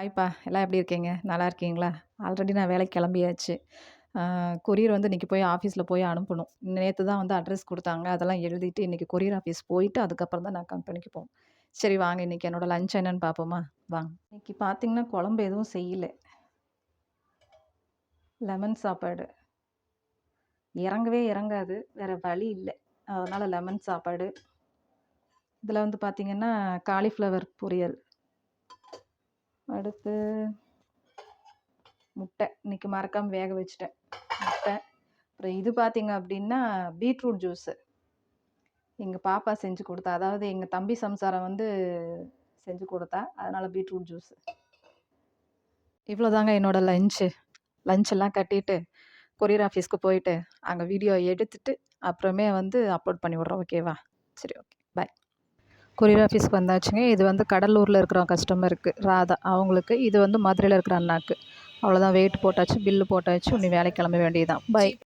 ஹாய்ப்பா. எல்லாம் எப்படி இருக்கீங்க? நல்லா இருக்கீங்களா? ஆல்ரெடி நான் வேலைக்கு கிளம்பியாச்சு. கொரியர் வந்து இன்றைக்கி போய் ஆஃபீஸில் போய் அனுப்பணும். நேற்று தான் வந்து அட்ரஸ் கொடுத்தாங்க. அதெல்லாம் எழுதிட்டு இன்றைக்கி கொரியர் ஆஃபீஸ் போயிட்டு அதுக்கப்புறம் தான் நான் கம்பெனிக்கு போவோம் சரி வாங்க. இன்றைக்கி என்னோடய லஞ்ச் என்னன்னு பார்ப்போமா? வாங்க. இன்றைக்கி பார்த்தீங்கன்னா குழம்பு எதுவும் செய்யலை. லெமன் சாப்பாடு. இறங்கவே இறங்காது. வேறு வழி இல்லை. அதனால் லெமன் சாப்பாடு. இதில் வந்து பார்த்திங்கன்னா காலிஃப்ளவர் பொரியல். அடுத்து முட்டை. இன்றைக்கி மறக்காமல் வேக வச்சுட்டேன். முட்டை. அப்புறம் இது பார்த்திங்க அப்படின்னா பீட்ரூட் ஜூஸு. எங்கள் பாப்பா செஞ்சு கொடுத்தா அதாவது எங்கள் தம்பி சம்சாரம் வந்து செஞ்சு கொடுத்தா அதனால் பீட்ரூட் ஜூஸு. இவ்வளோதாங்க என்னோடய லஞ்சு லஞ்செல்லாம் கட்டிட்டு கொரியர் ஆஃபீஸ்க்கு போயிட்டு அங்கே வீடியோ எடுத்துட்டு அப்புறமே வந்து அப்லோட் பண்ணி விட்றோம் ஓகேவா சரி ஓகே கொரியர் ஆஃபீஸ்க்கு வந்தாச்சுங்க. இது வந்து கடலூரில் இருக்கிற கஸ்டமருக்கு ராதா. அவங்களுக்கு இது வந்து மதுரையில் இருக்கிற அண்ணாக்கு. அவ்வளோதான் வெயிட் போட்டாச்சு பில்லு போட்டாச்சு. இனி வேலைக்கு கிளம்ப வேண்டியதுதான். பை.